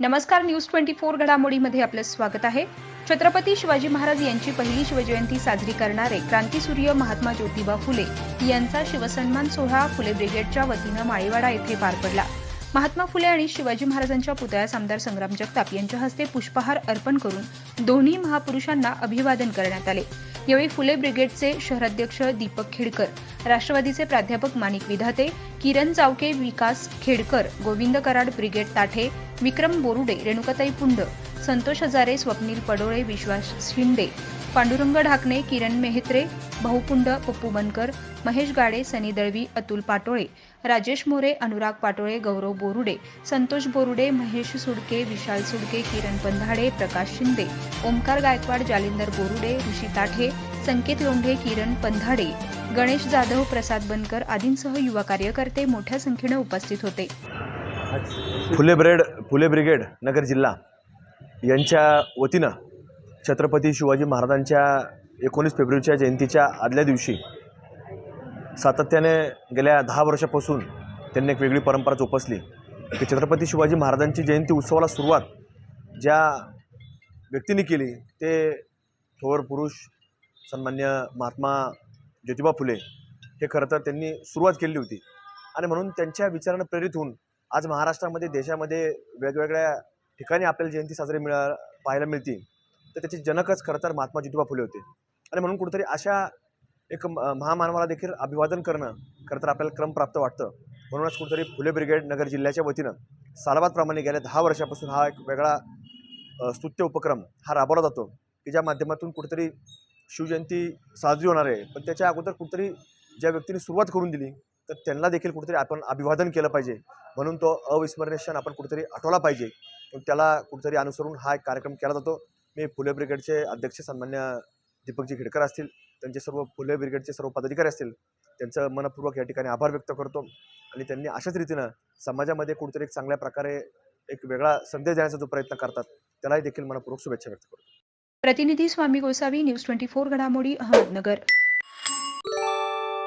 नमस्कार news twenty four घडामोडीमध्ये आपलं स्वागत आहे. छत्रपती शिवाजी महाराज यांची पहिली शिवजयंती साजरी करणारे क्रांतीसूर्य महात्मा ज्योतिबा फुले यांचा शिवसन्मान सोहळा फुले ब्रिगेडच्या वतीनं माळीवाडा येथे पार पडला. महात्मा फुले आणि शिवाजी महाराजांच्या पुतळ्यास आमदार संग्राम जगताप यांच्या हस्ते पुष्पहार अर्पण करून दोन्ही महापुरुषांना अभिवादन करण्यात आले. यावेळी फुले ब्रिगेडचे शहराध्यक्ष दीपक खेडकर राष्ट्रवादीचे प्राध्यापक माणिक विधाते किरण चावके विकास खेडकर गोविंद कराड ब्रिगेड ताठे विक्रम बोरुडे रेणुकाताई पुंड संतोष हजारे स्वप्नील पडोळे विश्वास शिंदे पांडुरंग ढाकणे किरण मेहत्रे भाऊपुंड पप्पू बनकर महेश गाडे सनी दळवी अतुल पाटोळे राजेश मोरे अनुराग पाटोळे गौरव बोरुडे संतोष बोरुडे महेश सुडके विशाल सुडके किरण पंधाडे प्रकाश शिंदे ओमकार गायकवाड जालिंदर बोरुडे ऋषी ताठे संकेत लोंढे किरण पंधाडे गणेश जाधव प्रसाद बनकर आदींसह युवा कार्यकर्ते मोठ्या संख्येने उपस्थित होते. फुले ब्रेड फुले ब्रिगेड नगर जिल्हा. यांच्या वतीनं छत्रपती शिवाजी महाराजांच्या एकोणीस फेब्रुवारीच्या जयंतीच्या आदल्या दिवशी सातत्याने गेल्या दहा वर्षापासून त्यांनी एक वेगळी परंपरा जोपासली की छत्रपती शिवाजी महाराजांची जयंती उत्सवाला सुरुवात ज्या व्यक्तीने केली ते थोर पुरुष सन्मान्य महात्मा ज्योतिबा फुले हे खरं तर त्यांनी सुरुवात केली होती. आणि म्हणून त्यांच्या विचारानं प्रेरित होऊन आज महाराष्ट्रामध्ये देशामध्ये वेगवेगळ्या ठिकाणी आपल्याला जयंती साजरी मिळा पाहायला मिळते. तर त्याचे जनकच खरं तर महात्मा ज्योतिबा फुले होते. आणि म्हणून कुठेतरी अशा एक म- महामानवाला देखील अभिवादन करणं खरं तर आपल्याला क्रम प्राप्त वाटतं. म्हणूनच कुठेतरी फुले ब्रिगेड नगर जिल्ह्याच्या वतीनं सालाबादप्रमाणे गेल्या दहा वर्षापासून हा एक वेगळा स्तुत्य उपक्रम हा राबवला जातो की ज्या माध्यमातून कुठेतरी शिवजयंती साजरी होणार आहे. पण त्याच्या अगोदर कुठेतरी ज्या व्यक्तीने सुरुवात करून दिली तर त्यांना देखील कुठेतरी आपण अभिवादन केलं पाहिजे. म्हणून तो अविस्मरणीय क्षण आपण कुठेतरी आठवला पाहिजे. पण त्याला कुठेतरी अनुसरून हा एक कार्यक्रम केला जातो. मी फुले ब्रिगेडचे अध्यक्ष सन्मान्य दीपकजी खेडकर असतील त्यांचे सर्व फुले ब्रिगेडचे सर्व पदाधिकारी असतील त्यांचं मनपूर्वक या ठिकाणी आभार व्यक्त करतो आणि त्यांनी अशाच रीतीनं समाजामध्ये कुठेतरी एक चांगल्या प्रकारे एक वेगळा संदेश देण्याचा जो प्रयत्न करतात त्यालाही देखील मनपूर्वक शुभेच्छा व्यक्त करतो. प्रतिनिधी Swami Gosavi news twenty four घडामोडी अहमदनगर.